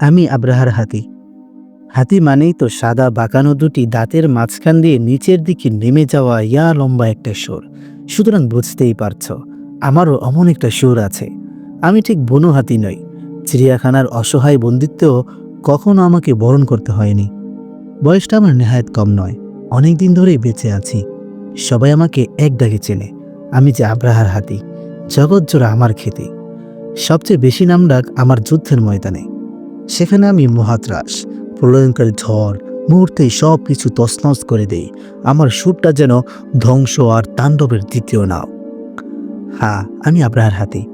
আমি আব্রাহার হাতি। হাতি মানেই তো সাদা বাঁকানো দুটি দাঁতের মাঝখান দিয়ে নিচের দিকে নেমে যাওয়া ইয়া লম্বা একটা সুর সুতরাং বুঝতেই পারছ, আমারও অমন একটা সুর আছে। আমি ঠিক বনু হাতি নই, চিড়িয়াখানার অসহায় বন্দিত্বেও কখনো আমাকে বরণ করতে হয়নি। বয়সটা আমার নেহায়ত কম নয় অনেক দিন ধরেই বেঁচে আছি। সবাই আমাকে এক ডাকে চেনে, আমি যে আব্রাহার হাতি, জগৎ জোড়া আমার খেতে। সবচেয়ে বেশি নাম ডাক আমার যুদ্ধের ময়দানে। সেখানে আমি মহাত্রাস প্রলয়ঙ্কারী ঝড় মুহূর্তেই সব কিছু তছনছ করে দেই। আমার সুরটা যেন ধ্বংস আর তাণ্ডবের দ্বিতীয় নাও হ্যাঁ আমি আব্রাহার হাতি।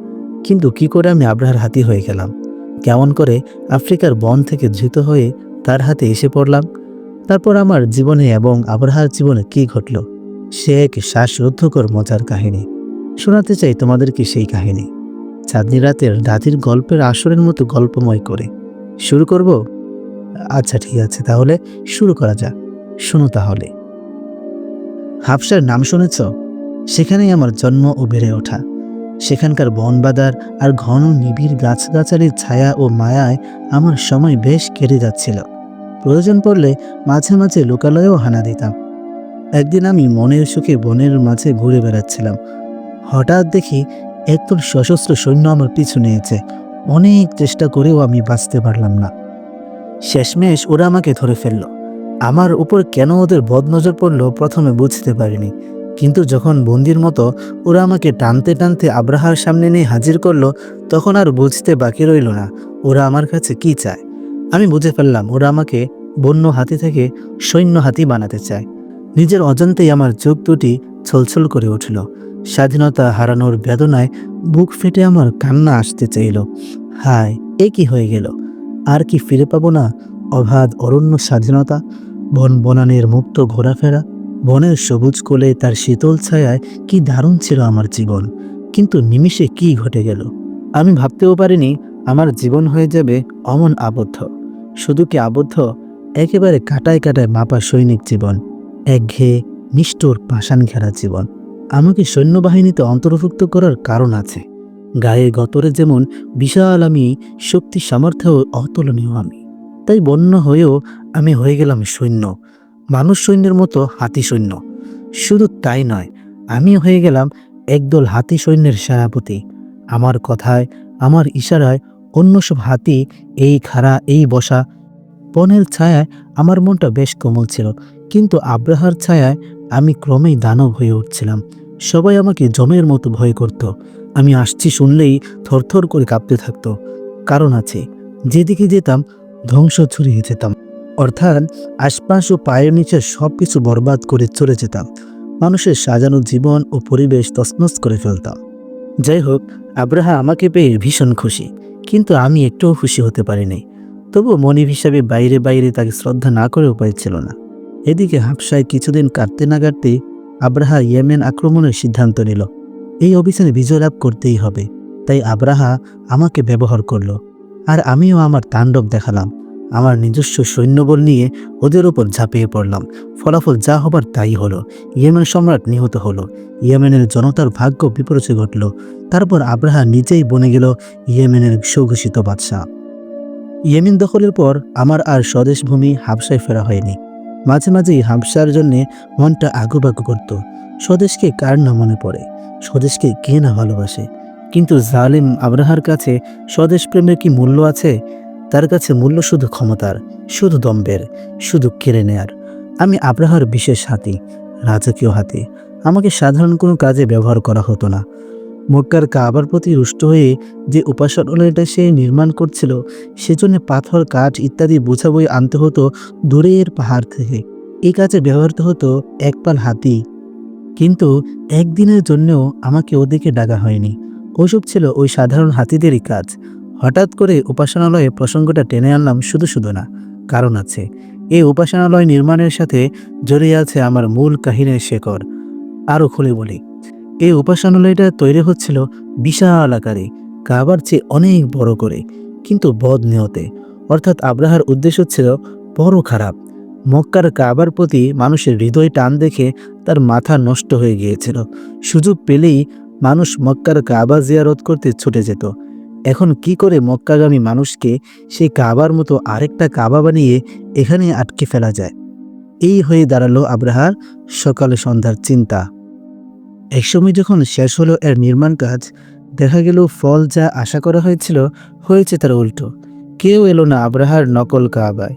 কিন্তু কি করে আমি আব্রাহার হাতি হয়ে গেলাম? কেমন করে আফ্রিকার বন থেকে ধৃত হয়ে তার হাতে এসে পড়লাম? তারপর আমার জীবনে এবং আব্রাহার জীবনে কি ঘটল? সে এক শ্বাসরুদ্ধকর মজার কাহিনী। শোনাতে চাই তোমাদেরকে সেই কাহিনী? চাঁদনি রাতের দাদির গল্পের আসরের মতো গল্পময় করে। শুরু করব? আচ্ছা ঠিক আছে, তাহলে শুরু করা যাক। শোনো তাহলে। হাফসার নাম শুনেছ? সেখানেই আমার জন্ম ও বেড়ে ওঠা। সেখানকার বনবাদার আর ঘন নিবিড় গাছগাছালির ছায়া ও মায়ায় আমার সময় বেশ কেটে যাচ্ছিল। প্রয়োজন পড়লে মাঝে মাঝে লোকালয়েও হানা দিতাম। একদিন আমি মনের সুখে বনের মাঝে ঘুরে বেড়াচ্ছিলাম। হঠাৎ দেখি একদল সশস্ত্র সৈন্য আমার পিছু নিয়েছে। অনেক চেষ্টা করেও আমি বাঁচতে পারলাম না। শেষমেশ ওরা আমাকে ধরে ফেলল। আমার উপর কেন ওদের বদনজর পড়ল প্রথমে বুঝতে পারিনি। কিন্তু যখন বন্দির মতো ওরা আমাকে টানতে টানতে আব্রাহার সামনে নিয়ে হাজির করল, তখন আর বুঝতে বাকি রইল না ওরা আমার কাছে কি চায়। আমি বুঝে ফেললাম ওরা আমাকে বন্য হাতি থেকে সৈন্য হাতি বানাতে চায়। নিজের অজান্তেই আমার চোখ দুটি ছলছল করে উঠল। স্বাধীনতা হারানোর বেদনায় বুক ফেটে আমার কান্না আসতে চাইল। হায়, এ কি হয়ে গেল? আর কি ফিরে পাবো না? অবাধ অরণ্য স্বাধীনতা? বন বনানের মুক্ত ঘোরাফেরা? বনের সবুজ কোলে তার শীতল ছায়ায় কি দারুণ ছিল আমার জীবন। কিন্তু নিমিষে কি ঘটে গেল? আমি ভাবতেও পারিনি আমার জীবন হয়ে যাবে অমন আবদ্ধ। শুধু কি আবদ্ধ? একেবারে কাটায় কাটায় মাপা সৈনিক জীবন। একঘেয়ে নিষ্ঠুর পাষাণ ঘেরা জীবন। আমাকে সৈন্যবাহিনীতে অন্তর্ভুক্ত করার কারণ আছে। গায়ে গতরে যেমন বিশাল আমি, শক্তি সামর্থ্যেও অতুলনীয় আমি। তাই বন্য হয়েও আমি হয়ে গেলাম সৈন্য। মানুষ সৈন্যের মতো হাতি সৈন্য। শুধু তাই নয় আমি হয়ে গেলাম একদল হাতি সৈন্যের সেনাপতি। আমার কথায়, আমার ইশারায় অন্য সব হাতি এই খাড়া, এই বসা বনের ছায়ায় আমার মনটা বেশ কোমল ছিল। কিন্তু আব্রাহার ছায়ায় আমি ক্রমেই দানব হয়ে উঠছিলাম। সবাই আমাকে জমের মতো ভয় করত। আমি আসছি শুনলেই থরথর করে কাঁপতে থাকত। কারণ আছে, যেদিকে যেতাম, ধ্বংস ছড়িয়ে যেতাম। অর্থাৎ আশপাশ ও পায়ের নিচে সব কিছু বরবাদ করে চলে যেতাম। মানুষের সাজানো জীবন ও পরিবেশ তছনছ করে ফেলতাম। যাই হোক, আব্রাহা আমাকে পেয়ে ভীষণ খুশি। কিন্তু আমি একটুও খুশি হতে পারিনি। তবু মনিব হিসাবে বাইরে বাইরে তাকে শ্রদ্ধা না করে উপায় ছিল না। এদিকে হাফসায় কিছুদিন কাটতে না কাটতেই আব্রাহা ইয়েমেন আক্রমণের সিদ্ধান্ত নিল। এই অভিযানে বিজয় লাভ করতেই হবে। তাই আব্রাহা আমাকে ব্যবহার করল। আর আমিও আমার তাণ্ডব দেখালাম। আমার নিজস্ব সৈন্যবল নিয়ে ওদের ওপর ঝাঁপিয়ে পড়লাম। ফলাফল যা হবার তাই হলো। ইয়েমেন সম্রাট নিহত হলো। ইয়েমেনের জনতার ভাগ্য বিপরীতে ঘটল। তারপর আব্রাহা নিজেই বনে গেল ইয়েমেনের সুঘোষিত বাদশাহ। ইয়েমেন দখলের পর আমার আর স্বদেশ ভূমি হাবসায় ফেরা হয়নি। মাঝে মাঝেই হাবসার জন্যে মনটা আগুবাগু করত। স্বদেশকে কার না মনে পড়ে? স্বদেশকে কে না ভালোবাসে? কিন্তু জালিম আব্রাহার কাছে স্বদেশ প্রেমের কি মূল্য আছে? তার কাছে মূল্য শুধু ক্ষমতার, শুধু দম্বের শুধু কেড়ে নেয়ার। আমি আব্রাহার বিশেষ হাতি, রাজকীয় হাতি। আমাকে সাধারণ কোনো কাজে ব্যবহার করা হতো না। মক্কার কাবার প্রতি রুষ্ট হয়ে যে উপাসনালয়টা সে নির্মাণ করছিল, সেজন্য পাথর, কাঠ ইত্যাদি বোঝা বই আনতে হতো দূরের পাহাড় থেকে। এই কাজে ব্যবহৃত হতো একপাল হাতি। কিন্তু একদিনের জন্যও আমাকে ওদিকে ডাকা হয়নি। ওসব ছিল ওই সাধারণ হাতিদেরই কাজ। হঠাৎ করে উপাসনালয়ে প্রসঙ্গটা টেনে আনলাম শুধু শুধু না, কারণ আছে। এই উপাসনালয় নির্মাণের সাথে জড়িয়ে আছে আমার মূল কাহিনীর শেকড় আরও খুলে বলি। এই উপাসনালয়টা তৈরি হচ্ছিল বিশাল আকারে, কাবার চেয়ে অনেক বড় করে, কিন্তু বদ নিয়তে অর্থাৎ আব্রাহার উদ্দেশ্য ছিল বড় খারাপ। মক্কার কাবার প্রতি মানুষের হৃদয় টান দেখে তার মাথা নষ্ট হয়ে গিয়েছিল। সুযোগ পেলেই মানুষ মক্কার কাবা জিয়ারত করতে ছুটে যেত। এখন কি করে মক্কাগামী মানুষকে সেই কাবার মতো আরেকটা কাবা বানিয়ে এখানে আটকে ফেলা যায়? এই হয়ে দাঁড়াল আব্রাহার সকালে সন্ধ্যার চিন্তা। একসময় যখন শেষ হলো এর নির্মাণ কাজ, দেখা গেল ফল যা আশা করা হয়েছিল হয়েছে তার উল্টো। কেউ এলো না আব্রাহার নকল কাবায়।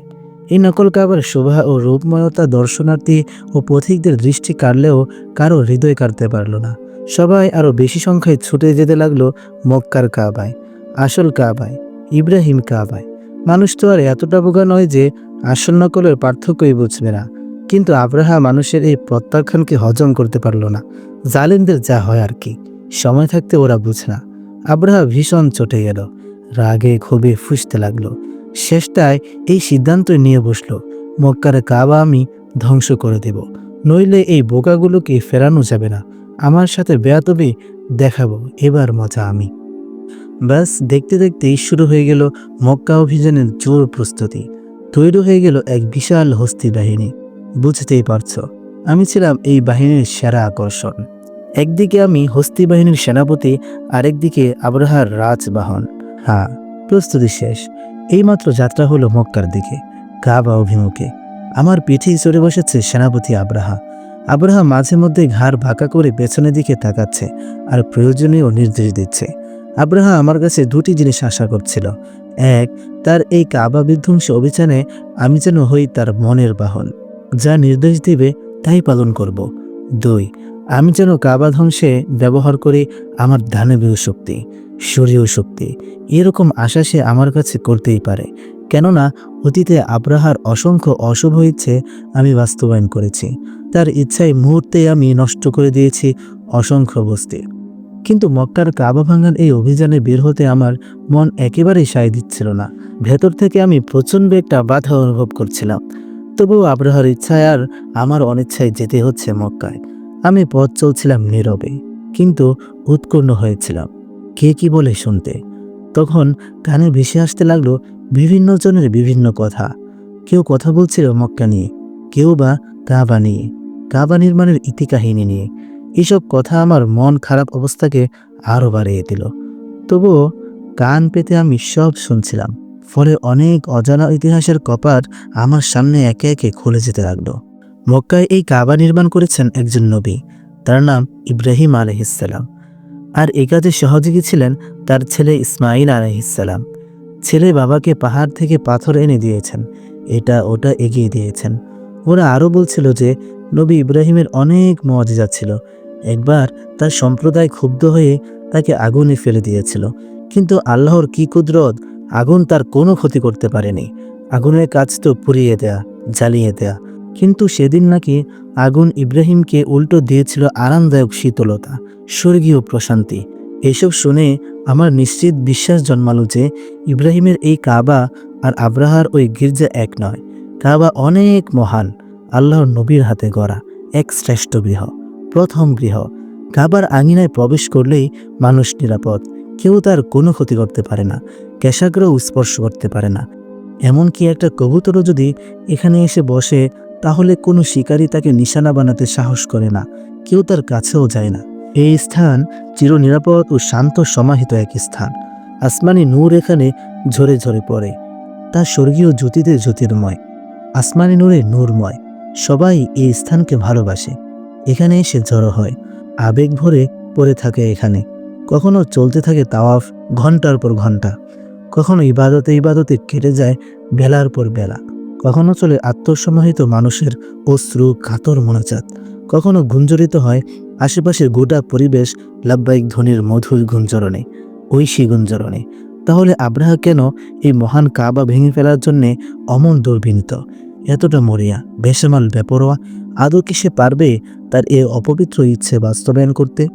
এই নকল কাবার শোভা ও রূপময়তা দর্শনার্থী ও পথিকদের দৃষ্টি কাড়লেও কারও হৃদয় কাটতে পারল না। সবাই আরও বেশি সংখ্যায় ছুটে যেতে লাগল মক্কার কাবায়, আসল কাবায়, ইব্রাহিম কাবায়। মানুষ তো আর এতটা বোকা নয় যে আসল নকলের পার্থক্যই বুঝবে না। কিন্তু আব্রাহা মানুষের এই প্রত্যাখ্যানকে হজম করতে পারল না। জালিমদের যা হয় আর কি। সময় থাকতে ওরা বুঝে না। আব্রাহা ভীষণ চটে গেল। রাগে ক্ষোভে ফুসতে লাগল। শেষটায় এই সিদ্ধান্ত নিয়ে বসল, মক্কার কাবা আমি ধ্বংস করে দেব। নইলে এই বোকাগুলোকে ফেরানো যাবে না। আমার সাথে বেয়াতবি দেখাবো, এবার মজা আমি। ব্যাস, দেখতে দেখতেই শুরু হয়ে গেল মক্কা অভিযানের জোর প্রস্তুতি। তৈরি হয়ে গেল এক বিশাল হস্তি বাহিনী। বুঝতেই পারছ, আমি ছিলাম এই বাহিনীর সেরা আকর্ষণ। একদিকে আমি হস্তি বাহিনীর সেনাপতি, আরেকদিকে আবরাহার রাজবাহন। হ্যাঁ প্রস্তুতি শেষ। এইমাত্র যাত্রা হলো মক্কার দিকে। কাবা অভিমুখে। আমার পিঠেই চড়ে বসেছে সেনাপতি আব্রাহা। আব্রাহা মাঝে মধ্যে ঘাড় ভাকা করে পেছনের দিকে তাকাচ্ছে আর প্রয়োজনীয় নির্দেশ দিচ্ছে। আব্রাহা আমার কাছে দুটি জিনিস আশা করছিল। এক, তার এই কাবা বিধ্বংসী অভিযানে আমি যেন হই তার মনের বাহন। যা নির্দেশ দিবে তাই পালন করব। দুই আমি যেন কাবা ধ্বংসে ব্যবহার করি আমার দানবীয় শক্তি শরীয় শক্তি। এরকম আশা সে আমার কাছে করতেই পারে। কেননা, অতীতে আব্রাহার অসংখ্য অশুভ ইচ্ছে আমি বাস্তবায়ন করেছি। তার ইচ্ছায় মুহূর্তে আমি নষ্ট করে দিয়েছি অসংখ্য বস্তি। কিন্তু মক্কার কাবা ভাঙার এই অভিযানে বের হতে আমার মন একেবারেই সায় দিচ্ছিল না। ভেতর থেকে আমি প্রচণ্ড একটা বাধা অনুভব করছিলাম। তবুও আব্রাহার ইচ্ছায় আর আমার অনিচ্ছায় যেতে হচ্ছে মক্কায়। আমি পথ চলছিলাম নীরবে, কিন্তু উৎকর্ণ হয়েছিলাম। কে কি বলে শুনতে? তখন কানে ভেসে আসতে লাগল বিভিন্ন জনের বিভিন্ন কথা। কেউ কথা বলছিল মক্কা নিয়ে, কেউ বা কাবা নিয়ে, কাবা নির্মাণের ইতিকাহিনী নিয়ে। এসব কথা আমার মন খারাপ অবস্থাকে আরও বাড়িয়ে দিল। তবুও কান পেতে আমি সব শুনছিলাম, ফলে অনেক অজানা ইতিহাসের কপাট আমার সামনে একে একে খুলে যেতে লাগল। মক্কায় এই কাবা নির্মাণ করেছেন একজন নবী। তার নাম ইব্রাহিম আলহিসাল্লাম আর এ কাজে সহযোগী ছিলেন তার ছেলে ইসমাইল আলহিসাল্লাম ছেলে বাবাকে পাহাড় থেকে পাথর এনে দিয়েছেন। এটা ওটা এগিয়ে দিয়েছেন। ওরা আরও বলছিল যে, নবী ইব্রাহিমের অনেক মজা ছিল। একবার তার সম্প্রদায় ক্ষুব্ধ হয়ে তাকে আগুনে ফেলে দিয়েছিল। কিন্তু আল্লাহর কি কুদরত, আগুন তার কোনো ক্ষতি করতে পারেনি। আগুনের কাজ তো পুড়িয়ে দেয়া, জ্বালিয়ে দেয়া। কিন্তু সেদিন নাকি আগুন ইব্রাহিমকে উল্টো দিয়েছিল আরামদায়ক শীতলতা, স্বর্গীয় প্রশান্তি। এসব শুনে আমার নিশ্চিত বিশ্বাস জন্মালো যে ইব্রাহিমের এই কাবা আর আব্রাহার ওই গির্জা এক নয়। কাবা অনেক মহান, আল্লাহর নবীর হাতে গড়া, এক শ্রেষ্ঠ গৃহ, প্রথম গৃহ। কাবার আঙিনায় প্রবেশ করলেই মানুষ নিরাপদ, কেউ তার কোনো ক্ষতি করতে পারে না কেশাগ্রও স্পর্শ করতে পারে না। এমনকি একটা কবুতরও যদি এখানে এসে বসে তাহলে কোনো শিকারী তাকে নিশানা বানাতে সাহস করে না। কেউ তার কাছেও যায় না। এই স্থান চির নিরাপদ ও শান্ত সমাহিত এক স্থান। আসমানি নূর এখানে ঝরে ঝরে পড়ে। তা স্বর্গীয় জ্যোতিতে জ্যোতির্ময়। আসমানি নূরে নূরময়। সবাই এই স্থানকে ভালোবাসে। এখানে এসে জড়ো হয়। আবেগ ভরে পড়ে থাকে এখানে। কখনো চলতে থাকে তাওয়াফ ঘণ্টার পর ঘণ্টা কখনো ইবাদতে ইবাদতে কেটে যায় বেলার পর বেলা। কখনো চলে আত্মসমাহিত মানুষের অশ্রু কাতর মনোচাত কখনো গুঞ্জরিত হয় আশেপাশের গোটা পরিবেশ লাভবাহিক ধ্বনির মধুর গুঞ্জরণে, ঐশী গুঞ্জরণে। তাহলে আব্রাহা কেন এই মহান কাবা ভেঙে ফেলার জন্যে অমন দুর্বিনীত? এতটা মরিয়া, বেসামাল, বেপরোয়া, আদৌ কি সে পারবে তার এ অপবিত্র ইচ্ছে বাস্তবায়ন করতে?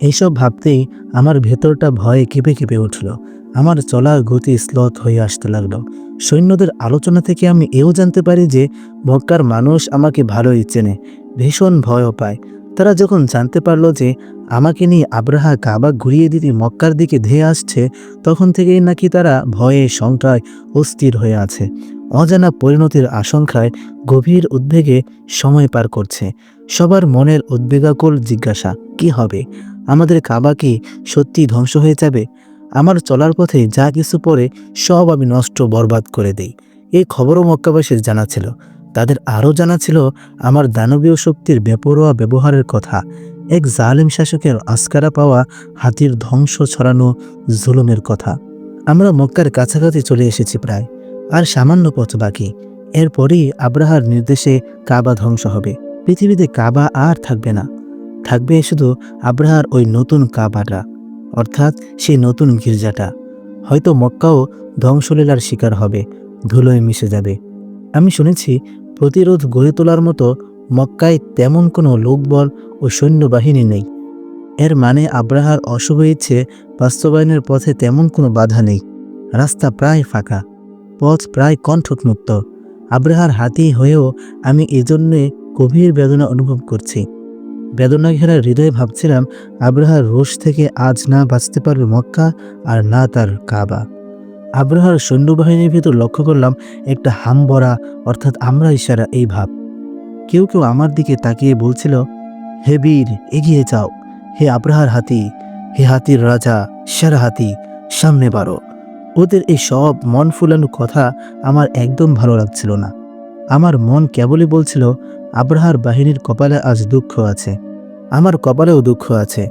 এইসব ভাবতেই আমার ভেতরটা ভয়ে কেঁপে কেঁপে উঠল। আমার চলার গতি স্লথ হয়ে আসতে লাগল। সৈন্যদের আলোচনা থেকে আমি এও জানতে পারি যে মক্কার মানুষ আমাকে ভালোই চেনে, ভীষণ ভয়ও পায়। তারা যখন জানতে পারল যে আমাকে নিয়ে আব্রাহা কাবা ঘুরিয়ে দিতে মক্কার দিকে ধেয়ে আসছে, তখন থেকেই নাকি তারা ভয়ে, শঙ্কায় অস্থির হয়ে আছে। অজানা পরিণতির আশঙ্কায় গভীর উদ্বেগে সময় পার করছে। সবার মনের উদ্বেগাকুল জিজ্ঞাসা, কি হবে? আমাদের কাবা কি সত্যি ধ্বংস হয়ে যাবে? আমার চলার পথে যা কিছু পরে সব আমি নষ্ট, বরবাদ করে দেই। এই খবরও মক্কাবাসীর জানা ছিল। তাদের আরও জানা ছিল আমার দানবীয় শক্তির বেপরোয়া ব্যবহারের কথা। এক জালিম শাসকের আস্কারা পাওয়া হাতির ধ্বংস ছড়ানো জুলুমের কথা। আমরা মক্কার কাছাকাছি চলে এসেছি প্রায়, আর সামান্য পথ বাকি। এরপরই আব্রাহার নির্দেশে কাবা ধ্বংস হবে। পৃথিবীতে কাবা আর থাকবে না। থাকবে শুধু আব্রাহার ওই নতুন কাবাটা। অর্থাৎ সেই নতুন গির্জাটা। হয়তো মক্কাও ধ্বংসলীলার শিকার হবে, ধুলোয় মিশে যাবে। আমি শুনেছি, প্রতিরোধ গড়ে তোলার মতো মক্কায় তেমন কোনো লোকবল ও সৈন্যবাহিনী নেই। এর মানে আব্রাহার অশুভ ইচ্ছে বাস্তবায়নের পথে তেমন কোনো বাধা নেই। রাস্তা প্রায় ফাঁকা, পথ প্রায় কণ্ঠকমুক্ত আব্রাহার হাতি হয়েও আমি এজন্যে গভীর বেদনা অনুভব করছি। বেদনা ঘেরা হৃদয়ে ভাবছিলাম, আব্রাহার রোষ থেকে আজ না বাঁচতে পারবে মক্কা আর না তার কাবা। আব্রাহার সৈন্যবাহিনীর ভিতর লক্ষ্য করলাম, একটা হামবরা অর্থাৎ আমরা ইশারা, এই ভাব। কেউ কেউ আমার দিকে তাকিয়ে বলছিল, হে বীর, এগিয়ে যাও। হে আব্রাহার হাতি, হে হাতির রাজা, সেরা হাতি, সামনে বারো ওদের এই সব মন ফুলানো কথা আমার একদম ভালো লাগছিল না। আমার মন কেবলই বলছিল আব্রাহার বাহিনীর কপালে আজ দুঃখ আছে। আমার কপালেও দুঃখ আছে।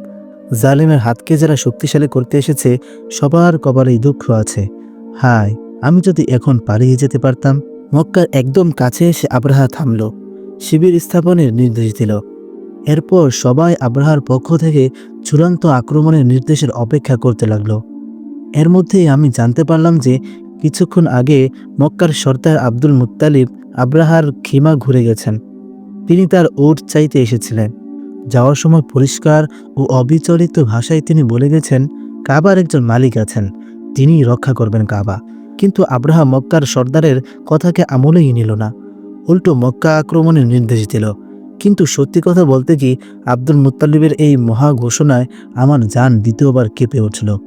জালিমের হাতকে যারা শক্তিশালী করতে এসেছে, সবার কপালেই দুঃখ আছে। হায়, আমি যদি এখন পালিয়ে যেতে পারতাম, মক্কার একদম কাছে এসে আব্রাহা থামল। শিবির স্থাপনের নির্দেশ দিল। এরপর সবাই আব্রাহার পক্ষ থেকে চূড়ান্ত আক্রমণের নির্দেশের অপেক্ষা করতে লাগল। এর মধ্যেই আমি জানতে পারলাম যে, কিছুক্ষণ আগে মক্কার সর্দার আব্দুল মুত্তালিব আব্রাহার খিমা ঘুরে গেছেন। তিনি তার ওট চাইতে এসেছিলেন। যাওয়ার সময় পরিষ্কার ও অবিচলিত ভাষায় তিনি বলে গেছেন, কাবার একজন মালিক আছেন তিনিই রক্ষা করবেন কাবা। কিন্তু আব্রাহা মক্কার সর্দারের কথাকে আমলেই নিল না। উল্টো মক্কা আক্রমণের নির্দেশ দিল। কিন্তু সত্যি কথা বলতে কি, আব্দুল মুত্তালিবের এই মহা ঘোষণায় আমার যান দ্বিতীয়বার কেঁপে উঠল।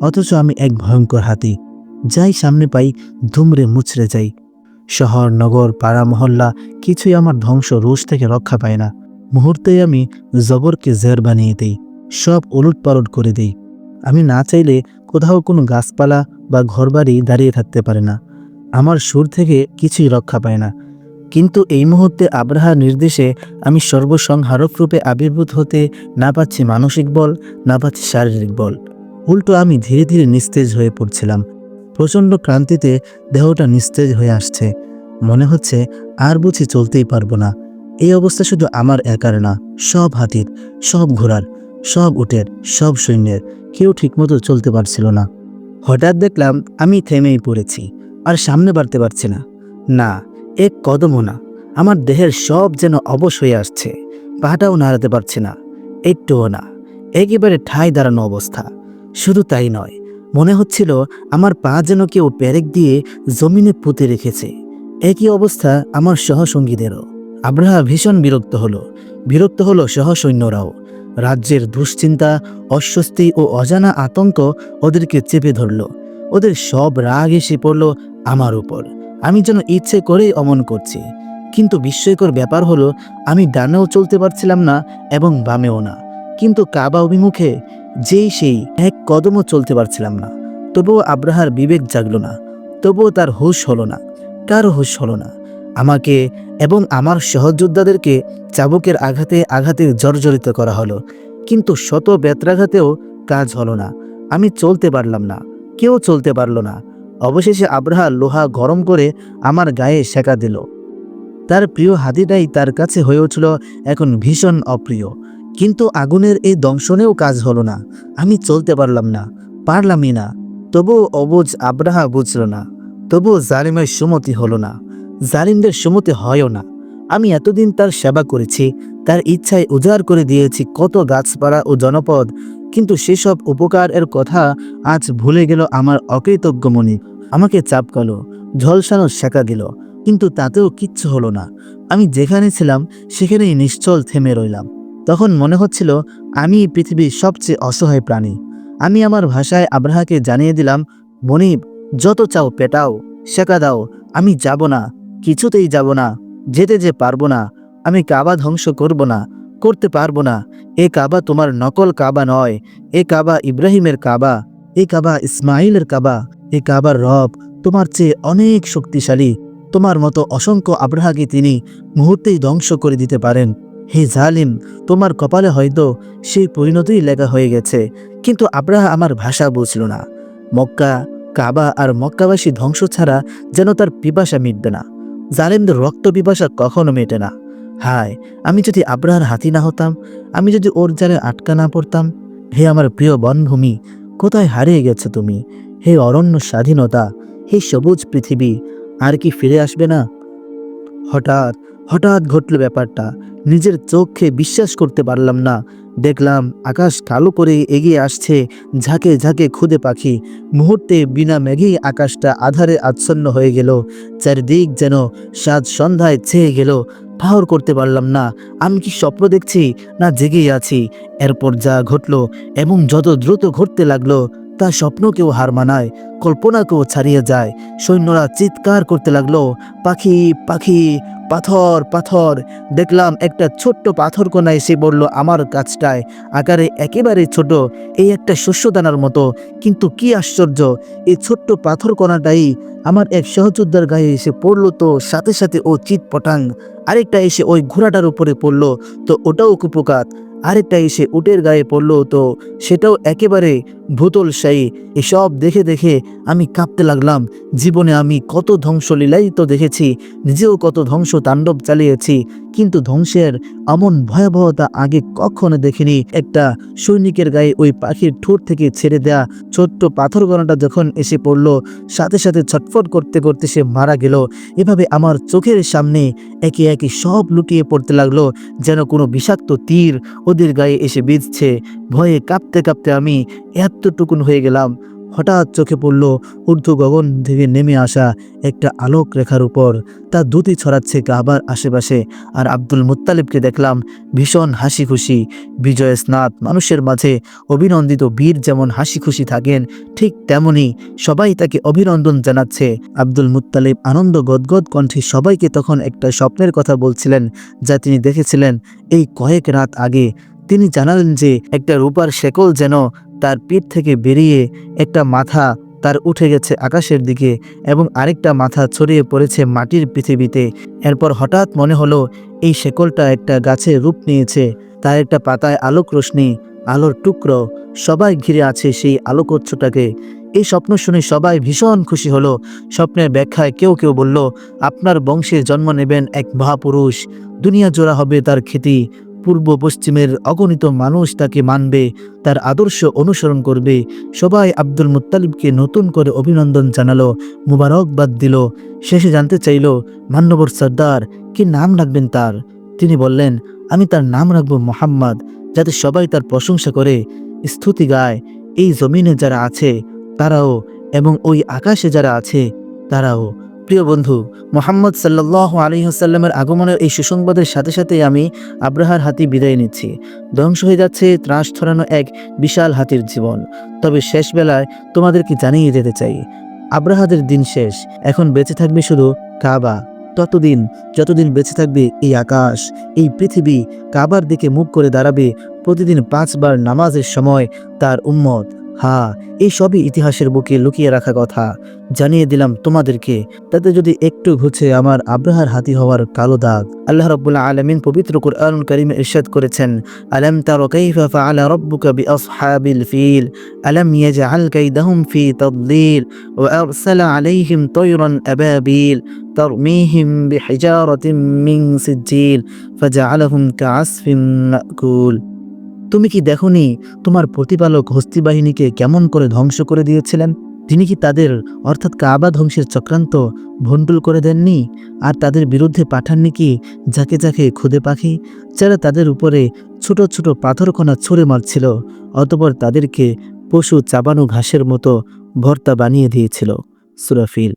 অথচ আমি এক ভয়ঙ্কর হাতি। যাই সামনে পাই ধুমরে মুচড়ে যাই। শহর, নগর, পাড়া, মহল্লা কিছুই আমার ধ্বংস রোষ থেকে রক্ষা পায় না। মুহূর্তেই আমি জবরকে জের বানিয়ে দিই, সব ওলট পালট করে দিই। আমি না চাইলে কোথাও কোনো গাছপালা বা ঘরবাড়ি দাঁড়িয়ে থাকতে পারে না। আমার সুর থেকে কিছুই রক্ষা পায় না। কিন্তু এই মুহূর্তে আব্রাহার নির্দেশে আমি সর্বসংহারক রূপে আবির্ভূত হতে না পাচ্ছি মানসিক বল, না পাচ্ছি শারীরিক বল। উল্টো আমি ধীরে ধীরে নিস্তেজ হয়ে পড়ছিলাম। প্রচণ্ড ক্রান্তিতে দেহটা নিস্তেজ হয়ে আসছে। মনে হচ্ছে আর বুঝি চলতেই পারব না। এই অবস্থা শুধু আমার একার না, সব হাতির, সব ঘোড়ার, সব উটের, সব সৈন্যের, কেউ ঠিকমতো চলতে পারছিল না। হঠাৎ দেখলাম আমি থেমেই পড়েছি, আর সামনে বাড়তে পারছি না। না, এক কদমও না, আমার দেহের সব যেন অবশ হয়ে আসছে, পাটাও নাড়াতে পারছি না, একটুও না, একেবারে ঠাই দাঁড়ানো অবস্থা, শুধু তাই নয় মনে হচ্ছিল আমার পা যেন কেউ পেরেক দিয়ে জমিনে পুঁতে রেখেছে। একই অবস্থা আমার সহসঙ্গীদেরও। আব্রাহা ভীষণ বিরক্ত হলো। বিরক্ত হলো সহসৈন্যরাও। রাজ্যের দুশ্চিন্তা, অস্বস্তি ও অজানা আতঙ্ক ওদেরকে চেপে ধরল। ওদের সব রাগ এসে পড়ল আমার উপর। আমি যেন ইচ্ছে করেই অমন করছি। কিন্তু বিস্ময়কর ব্যাপার হলো, আমি ডানেও চলতে পারছিলাম না এবং বামেও না। কিন্তু কাবা অভিমুখে যেই সেই এক কদমও চলতে পারছিলাম না। তবুও আব্রাহার বিবেক জাগল না। তবুও তার হুশ হলো না। কারও হুশ হলো না। আমাকে এবং আমার সহযোদ্ধাদেরকে চাবুকের আঘাতে আঘাতে জর্জরিত করা হলো। কিন্তু শত বেত্রাঘাতেও কাজ হলো না। আমি চলতে পারলাম না। কেউ চলতে পারল না। অবশেষে আব্রাহা লোহা গরম করে আমার গায়ে সেকা দিল। তার প্রিয় হাতিটাই তার কাছে হয়ে উঠল এখন ভীষণ অপ্রিয়। কিন্তু আগুনের এই দংশনেও কাজ হলো না। আমি চলতে পারলাম না। পারলামই না। তবুও অবুজ আব্রাহা বুঝল না। তবুও জালিমের সুমতি হলো না। জালিমদের সুমতি হয়ও না। আমি এতদিন তার সেবা করেছি, তার ইচ্ছায় উজাড় করে দিয়েছি কত গাছপাড়া ও জনপদ, কিন্তু সেসব উপকার এর কথা আজ ভুলে গেল আমার অকৃতজ্ঞ মনি আমাকে চাপকালো ঝলসানো শেখা দিল, কিন্তু তাতেও কিচ্ছু হলো না। আমি যেখানে ছিলাম, সেখানেই নিশ্চল থেমে রইলাম। তখন মনে হচ্ছিল, আমি পৃথিবীর সবচেয়ে অসহায় প্রাণী। আমি আমার ভাষায় আব্রাহাকে জানিয়ে দিলাম, মনিব, যত চাও পেটাও, শেখা দাও, আমি যাব না, কিছুতেই যাব না, যেতে যে পারব না, আমি কাবা ধ্বংস করব না, করতে পারব না, এ কাবা তোমার নকল কাবা নয়, এ কাবা ইব্রাহিমের কাবা, এ কাবা ইসমাইলের কাবা, এ কাবার রব তোমার চেয়ে অনেক শক্তিশালী, তোমার মতো অসংখ্য আব্রাহাকে তিনি মুহূর্তেই ধ্বংস করে দিতে পারেন। হে জালিম, তোমার কপালে হয়তো সেই পরিণতিই লেখা হয়ে গেছে, কিন্তু আব্রাহা আমার ভাষা বুঝল না। মক্কা, কাবা আর মক্কাবাসী ধ্বংস ছাড়া যেন তার পিপাসা মিটবে না। জালেমদের রক্ত পিপাসা কখনো মেটে না। হায়, আমি যদি আব্রাহার হাতি না হতাম, আমি যদি ওর জালে আটকা না পড়তাম, হে আমার প্রিয় বনভূমি, কোথায় হারিয়ে গেছে তুমি? হে অরণ্য স্বাধীনতা, হে সবুজ পৃথিবী, আর কি ফিরে আসবে না? হঠাৎ হঠাৎ ঘটল ব্যাপারটা। নিজের চোখে বিশ্বাস করতে পারলাম না। দেখলাম আকাশ কালো করে এগিয়ে আসছে, ঝাঁকে ঝাঁকে খুদে পাখি। মুহূর্তে বিনা মেঘেই আকাশটা আধারে আচ্ছন্ন হয়ে গেল। চারিদিক যেন সাত সন্ধ্যায় ছেয়ে গেল। ঠাহর করতে পারলাম না। আমি কি স্বপ্ন দেখছি না জেগেই আছি? এরপর যা ঘটলো এবং যত দ্রুত ঘটতে লাগল, তা স্বপ্নকেও হার মানায়, কল্পনাকেও ছাড়িয়ে যায়। সৈন্যরা চিৎকার করতে লাগল, পাখি পাখি পাথর পাথর। দেখলাম একটা ছোট্ট পাথর কোনা এসে পড়ল আমার কাছটায় আকারে একেবারে ছোট, এই একটা শস্যদানার মতো। কিন্তু কি আশ্চর্য, এই ছোট্ট পাথর কণাটাই আমার এক সহযোদ্ধার গায়ে এসে পড়ল তো সাথে সাথে ও চিৎ পটাং আরেকটা এসে ওই ঘোড়াটার উপরে পড়ল তো ওটাও কুপকাত। আরেকটা এসে উটের গায়ে পড়ল তো সেটাও একেবারে ভূতলশায়ী এসব দেখে দেখে আমি কাঁপতে লাগলাম। জীবনে আমি কত ধ্বংসলীলাই তো দেখেছি, নিজেও কত ধ্বংস তাণ্ডব চালিয়েছি, কিন্তু ধ্বংসের এমন ভয়াবহতা আগে কখনো দেখিনি। একটা সৈনিকের গায়ে ওই পাখির ঠোঁট থেকে ছেড়ে দেয়া ছোট্ট পাথর গণাটা যখন এসে পড়ল, সাথে সাথে ছটফট করতে করতে সে মারা গেল। এভাবে আমার চোখের সামনে একে একে সব লুটিয়ে পড়তে লাগল, যেন কোনো বিষাক্ত তীর ওদের গায়ে এসে বিঁধছে। ভয়ে কাঁপতে কাঁপতে আমি এতটুকুন হয়ে গেলাম। হঠাৎ চোখে পড়ল ঊর্ধ্ব গগন থেকে নেমে আসা একটা আলোক রেখার উপর। তা দুটি ছড়াচ্ছে কাবার আশেপাশে। আর আব্দুল মুত্তালিবকে দেখলাম ভীষণ হাসি খুশি বিজয় স্নাত, মানুষের মাঝে অভিনন্দিত বীর যেমন হাসি খুশি থাকেন, ঠিক তেমনি সবাই তাকে অভিনন্দন জানাচ্ছে। আব্দুল মুত্তালিব আনন্দ গদগদ কণ্ঠে সবাইকে তখন একটা স্বপ্নের কথা বলছিলেন, যা তিনি দেখেছিলেন এই কয়েক রাত আগে। তিনি জানালেন যে একটা রূপার শেকল যেন তার পিঠ থেকে বেরিয়ে একটা মাথা তার উঠে গেছে আকাশের দিকে এবং আরেকটা মাথা ছড়িয়ে পড়েছে মাটির পৃথিবীতে। এরপর হঠাৎ মনে হলো, এই শেকলটা একটা গাছে রূপ নিয়েছে। তার একটা পাতায় আলোক রশ্মি, আলোর টুকরো, সবাই ঘিরে আছে সেই আলোকোচ্ছটাকে। এই স্বপ্ন শুনে সবাই ভীষণ খুশি হলো। স্বপ্নের ব্যাখ্যায় কেউ কেউ বলল, আপনার বংশে জন্ম নেবেন এক মহাপুরুষ। দুনিয়া জোড়া হবে তার খ্যাতি। পূর্ব পশ্চিমের অগণিত মানুষ তাকে মানবে, তার আদর্শ অনুসরণ করবে। সবাই আব্দুল মুত্তালিবকে নতুন করে অভিনন্দন জানালো, মুবারকবাদ দিল। শেষে জানতে চাইল, মান্যবর সর্দার, কি নাম রাখবেন তার? তিনি বললেন, আমি তার নাম রাখব মোহাম্মদ, যাতে সবাই তার প্রশংসা করে। স্তুতি গায়, এই জমিনে যারা আছে, তারাও, এবং ওই আকাশে যারা আছে, তারাও। প্রিয় বন্ধু, মোহাম্মদ সাল্লাহ আলহিহাসাল্লামের আগমনের এই সুসংবাদের সাথে সাথে আমি আব্রাহার হাতি বিদায় নিচ্ছি। ধ্বংস হয়ে যাচ্ছে ত্রাস ছড়ানো এক বিশাল হাতির জীবন। তবে শেষ বেলায় তোমাদেরকে জানিয়ে যেতে চাই? আব্রাহাদের দিন শেষ। এখন বেঁচে থাকবে শুধু কাবা। ততদিন, যতদিন বেঁচে থাকবে এই আকাশ, এই পৃথিবী, কাবার দিকে মুখ করে দাঁড়াবে প্রতিদিন পাঁচবার নামাজের সময় তার উম্মত। হ্যাঁ এই সবই ইতিহাসের বুকে লুকিয়ে রাখা কথা জানিয়ে দিলাম তোমাদেরকে তাতে যদি একটু ঘুছে আমার আব্রাহার হাতি হওয়ার কালো দাগ আল্লাহ রাব্বুল আলামিন পবিত্র কুরআন কারীমে ইরশাদ করেছেন আলাম তারা কাইফা ফাআলা রাব্বুকা বিআসহাবিল ফিল আলাম ইয়াজআল কাইদাহুম ফি তাদলিল ওয়া আরসালা আলাইহিম তায়রান আবাবিল ترميهم بحجارة من سجيل فجعلهم كعصف مأكول তুমি কি দেখনি তোমার প্রতিপালক হস্তি বাহিনীকে কেমন করে ধ্বংস করে দিয়েছিলেন? তিনি কি তাদের, অর্থাৎ কাবা ধ্বংসের চক্রান্ত ভণ্ডুল করে দেননি? আর তাদের বিরুদ্ধে পাঠাননি কি যাকে যাকে খুদে পাখি? যারা তাদের উপরে ছোট ছোট পাথরকণা ছুঁড়ে মারছিল, অতপর তাদেরকে পশু চাবানো ঘাসের মতো ভর্তা বানিয়ে দিয়েছিল। সুরাফিল